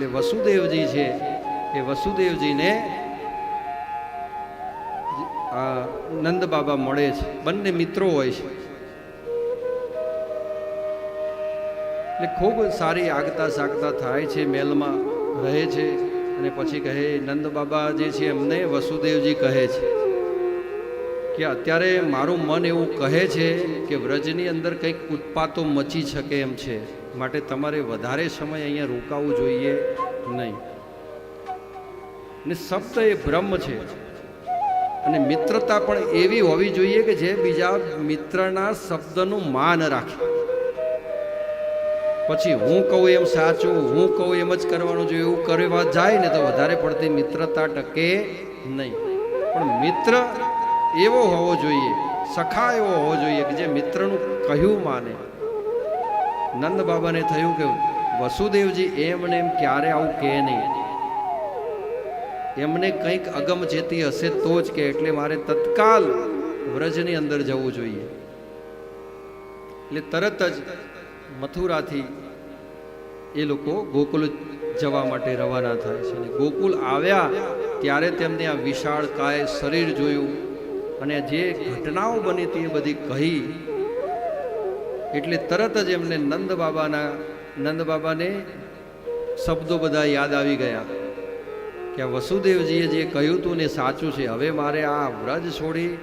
એટલે વસુદેવજી છે, એ વસુદેવજીને નંદ બાબા મળે છે. બંને મિત્રો હોય છે. એટલે ખૂબ સારી આગતા સાગતા થાય છે, મેલમાં રહે છે અને પછી કહે, નંદ બાબા જે છે, એમને વસુદેવજી કહે છે. કે અત્યારે મારું મન એવું કહે છે કે વ્રજની અંદર કંઈક ઉત્પાતો મચી શકે એમ છે. માટે તમારે વધારે સમય અહીંયા રોકાવું જોઈએ નહીં. ને શબ્દ એ બ્રહ્મ છે. અને મિત્રતા પણ એવી હોવી જોઈએ કે જે બીજા મિત્રના શબ્દનું માન રાખે. પછી હું કહું એમ સાચું, હું કહું એમ જ કરવાનું જોઈએ એવું કરવા જાય ને તો વધારે પડતી મિત્રતા ટકે નહીં. પણ મિત્ર એવો હોવો જોઈએ, સખા એવો હોવો જોઈએ કે જે મિત્રનું કહ્યું માને. નંદ બાબાને થયું કે વસુદેવજી એમને એમ ક્યારે આવું કહે નહીં. એમને કંઈક અગમ જેતી હશે તો જ કે એટલે મારે તત્કાલ વ્રજની અંદર જવું જોઈએ. એટલે તરત જ મથુરાથી એ લોકો ગોકુલ જવા માટે રવાના થાય છે. ગોકુલ આવ્યા ત્યારે તેમને આ વિશાળ કાય શરીર જોયું અને જે ઘટનાઓ બની હતી એ બધી કહી એટલે તરત જ એમને નંદ બાબાના, નંદ બાબાને શબ્દો બધા યાદ આવી ગયા કે વસુદેવજીએ જે કહ્યું હતું ને સાચું છે. હવે મારે આ વ્રજ છોડી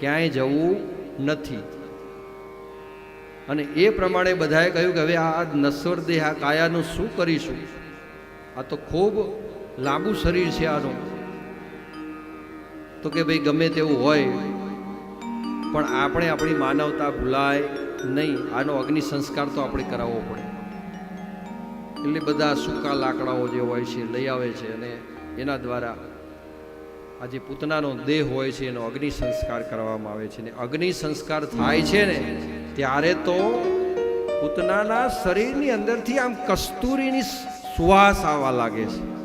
ક્યાંય જવું નથી. અને એ પ્રમાણે બધાએ કહ્યું કે હવે આ નશ્વર દેહ, આ કાયાનું શું કરીશું? આ તો ખૂબ લાંબુ શરીર છે આનું. તો કે ભાઈ ગમે તેવું હોય, પણ આપણે આપણી માનવતા ભૂલાય નહીં, આનો અગ્નિ સંસ્કાર તો આપણે કરાવવો પડે. એટલે બધા સૂકા લાકડાઓ જે હોય છે, લઈ આવે છે અને એના દ્વારા આ જે પૂતનાનો દેહ હોય છે, એનો અગ્નિ સંસ્કાર કરવામાં આવે છે. ને અગ્નિ સંસ્કાર થાય છે ને, ત્યારે તો પૂતનાના શરીરની અંદરથી આમ કસ્તુરીની સુવાસ આવવા લાગે છે.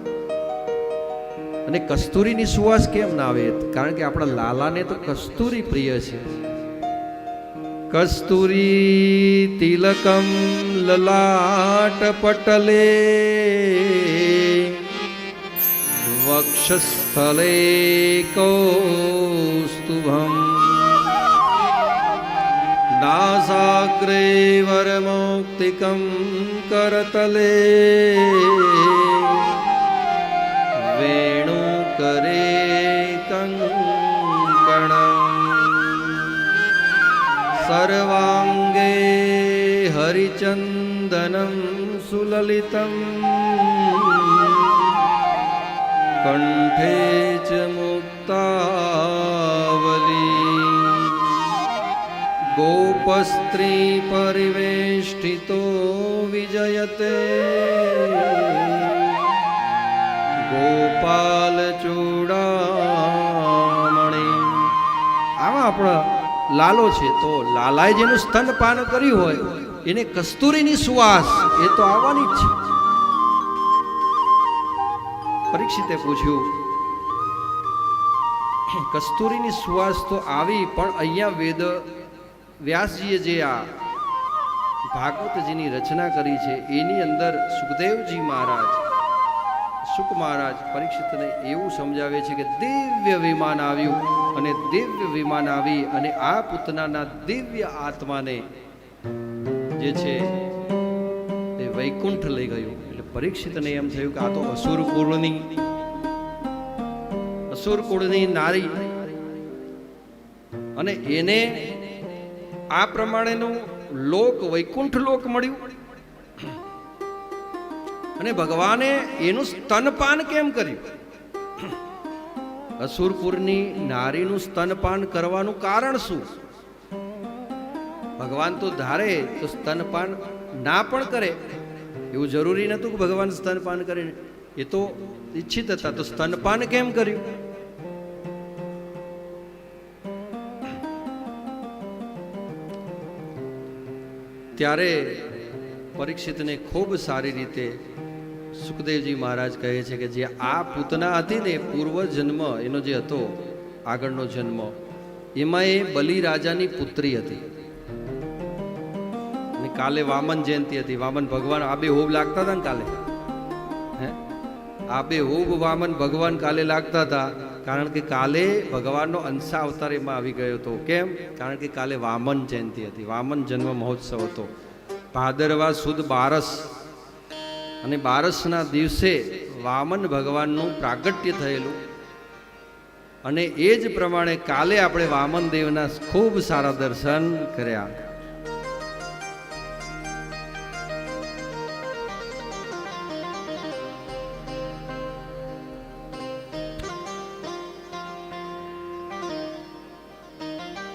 અને કસ્તુરીની સુવાસ કેમ ના આવે? કારણ કે આપણા લાલાને તો કસ્તુરી પ્રિય છે. કસ્તુરી તિલકમ લલાટપટલે વક્ષસ્થલે કૌસ્તુભમ દાસાગ્રે વરમૌક્તિકમ કરતલે વેણુકરે કંકણમ સર્વાંગે हरिचन्दनं સુલલિતમ कण्ठे च પરિવેષ્ટિતો વિજયતે ગોપાલ ચૂડામણી આમાં આપણા લાલો છે, તો લાલાએ જેનું સ્તનપાન કર્યું હોય, એને કસ્તુરીની સુવાસ, એ તો આવવાની જ છે. પરીક્ષિતે પૂછ્યું, કસ્તુરીની સુવાસ તો આવી, પણ અહીંયા વેદ, વ્યાસજીએ જે આ ભાગવતજીની રચના કરી છે, એની અંદર સુખદેવજી મહારાજ મહારાજ પરીક્ષિતને એવું સમજાવે છે કે દિવ્ય વિમાન આવ્યું અને દિવ્ય વિમાન આવી અને આ પૂતનાના દિવ્ય આત્માને જે છે એ વૈકુંઠ લઈ ગયું. એટલે પરીક્ષિતને એમ થયું કે આ તો અસુર કુળની અસુર કુળની નારી. અને એને આ પ્રમાણેનું લોક, વૈકુંઠ લોક મળ્યું. અને ભગવાને એનું સ્તનપાન કેમ કર્યું? અસુરપુરની નારીનું સ્તનપાન કરવાનું કારણ શું? ભગવાન તો ધારે તો સ્તનપાન ના પણ કરે. એવું જરૂરી નહોતું કે ભગવાન સ્તનપાન કરે. એ તો ઈચ્છિત હતા. તો સ્તનપાન કેમ કર્યું? ત્યારે પરીક્ષિતને ખૂબ સારી રીતે સુખદેવજી મહારાજ કહે છે કે જે આ પૂતના હતી ને પૂર્વ જન્મ એનો જે હતો, આગળનો જન્મ એમાં એ બલિ રાજાની પુત્રી હતી. અને કાલે વામન જયંતિ હતી. વામન ભગવાન, આ બે હોબ લાગતા હતા ને કાલે? હે? આ બે હુબ વામન ભગવાન કાલે લાગતા હતા. કારણ કે કાલે ભગવાનનો અંશા અવતાર એમાં આવી ગયો હતો. કેમ? કારણ કે કાલે વામન જયંતિ હતી. વામન જન્મ મહોત્સવ હતો. ભાદરવા સુદ બારસ અને બારસના દિવસે વામન ભગવાનનું પ્રાગટ્ય થયેલું. અને એ જ પ્રમાણે કાલે આપણે વામન દેવના ખૂબ સારા દર્શન કર્યા.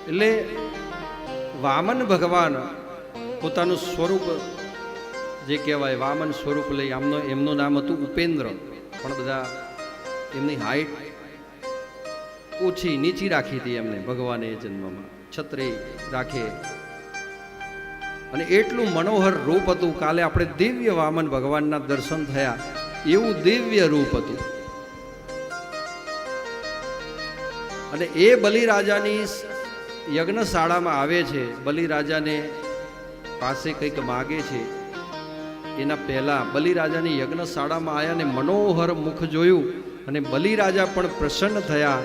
એટલે વામન ભગવાન પોતાનું સ્વરૂપ જે કહેવાય વામન સ્વરૂપ લઈ આમનો, એમનું નામ હતું ઉપેન્દ્ર. પણ બધા એમની હાઈટ ઓછી, નીચી રાખી હતી એમને ભગવાને એ જન્મમાં. છત્રી રાખે. અને એટલું મનોહર રૂપ હતું, કાલે આપણે દિવ્ય વામન ભગવાનના દર્શન થયા, એવું દિવ્ય રૂપ હતું. અને એ બલિરાજાની યજ્ઞશાળામાં આવે છે. બલિરાજાને પાસે કંઈક માગે છે. એના પહેલા બલિરાજાની યજ્ઞશાળામાં આવ્યા અને મનોહર મુખ જોયું અને બલિરાજા પણ પ્રસન્ન થયા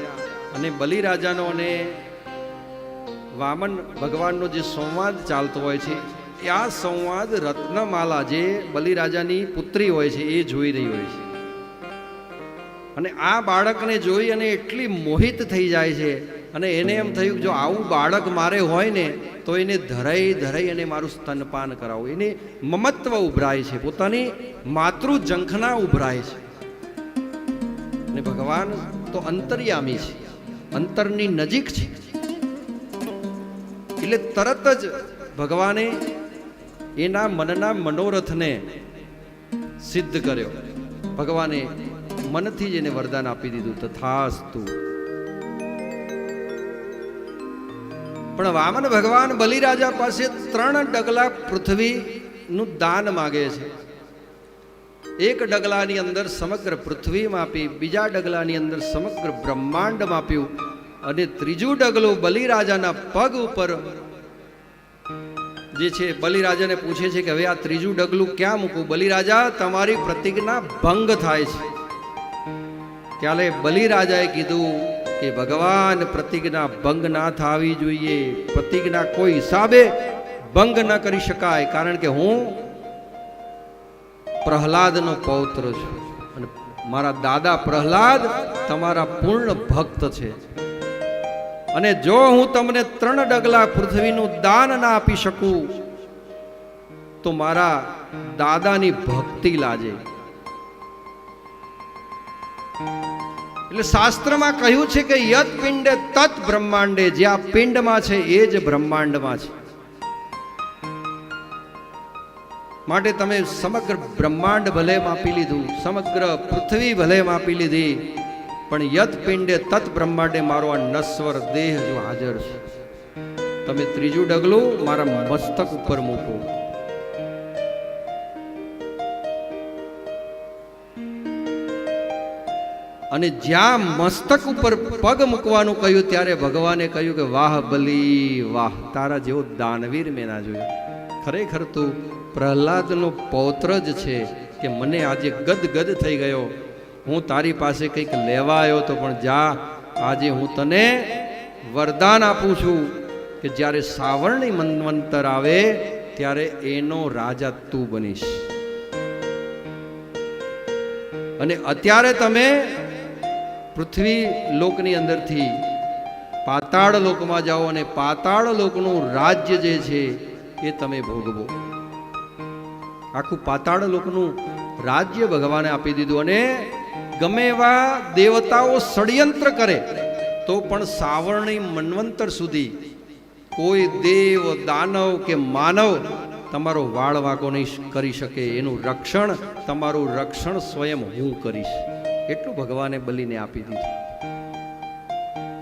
અને બલિરાજાનો અને વામન ભગવાનનો જે સંવાદ ચાલતો હોય છે, એ આ સંવાદ રત્નમાલા જે બલિરાજાની પુત્રી હોય છે, એ જોઈ રહી હોય છે. અને આ બાળકને જોઈ અને એટલી મોહિત થઈ જાય છે અને એને એમ થયું જો આવું બાળક મારે હોય ને, તો એને ધરાઈ ધરાઈ અને મારું સ્તનપાન કરાવું. એને મમત્વ ઉભરાય છે, પોતાની માતૃ જંખના ઉભરાય છે. અને ભગવાન તો અંતર્યામી છે, અંતરની નજીક છે. એટલે તરત જ ભગવાને એના મનના મનોરથને સિદ્ધ કર્યો. ભગવાને મનથી જ એને વરદાન આપી દીધું, તથાસ્તુ. પણ વામન ભગવાન બલિરાજા પાસે ત્રણ ડગલા પૃથ્વીનું દાન માગે છે. એક ડગલાની અંદર સમગ્ર પૃથ્વી માપી, બીજા ડગલાની અંદર સમગ્ર બ્રહ્માંડ માપ્યું અને ત્રીજું ડગલું બલિરાજાના પગ ઉપર જે છે, બલિરાજાને પૂછે છે કે હવે આ ત્રીજું ડગલું ક્યાં મૂકું બલિરાજા, તમારી પ્રતિજ્ઞા ભંગ થાય છે. ત્યારે બલિરાજાએ કીધું કે ભગવાન પ્રતિજ્ઞા ભંગ ના થવી જોઈએ. પ્રતિજ્ઞા કોઈ હિસાબે ભંગ ન કરી શકાય. કારણ કે હું પ્રહલાદનો પૌત્ર છું. અને મારા દાદા પ્રહલાદ તમારા પૂર્ણ ભક્ત છે. અને જો હું તમને ત્રણ ડગલા પૃથ્વીનું દાન ના આપી શકું, તો મારા દાદાની ભક્તિ લાજે. એટલે શાસ્ત્રમાં કહ્યું છે કે યત પિંડે તત બ્રહ્માંડે, જે આ પિંડમાં છે એ જ બ્રહ્માંડમાં છે. માટે તમે સમગ્ર બ્રહ્માંડ ભલે માપી લીધું, સમગ્ર પૃથ્વી ભલે માપી લીધી, પણ યત પિંડે તત બ્રહ્માંડે મારો આ નશ્વર દેહ જો હાજર છે. તમે ત્રીજું ડગલું મારા મસ્તક ઉપર મૂકો. અને જ્યાં મસ્તક ઉપર પગ મૂકવાનું કહ્યું, ત્યારે ભગવાને કહ્યું કે, વાહ બલી, વાહ, તારા જેવો દાનવીર મેં ના જોયો. ખરેખર તું પ્રહલાદનો પૌત્ર જ છે કે મને આજે ગદગદ થઈ ગયો. હું તારી પાસે કંઈક લેવા આવ્યો તો પણ જા, આજે હું તને વરદાન આપું છું કે જ્યારે સાવરણી મનવંતર આવે, ત્યારે એનો રાજા તું બનીશ. અને અત્યારે તમે પૃથ્વી લોકની અંદરથી પાતાળ લોકમાં જાઓ અને પાતાળ લોકનું રાજ્ય જે છે એ તમે ભોગવો. આખું પાતાળ લોકનું રાજ્ય ભગવાને આપી દીધું અને ગમે એવા દેવતાઓ ષડયંત્ર કરે, તો પણ સાવરણી મન્વંતર સુધી કોઈ દેવ, દાનવ કે માનવ તમારો વાળ વાંકો નહીં કરી શકે. એનું રક્ષણ, તમારું રક્ષણ સ્વયં હું કરીશ. એટલું ભગવાને બલીને આપી દીધું.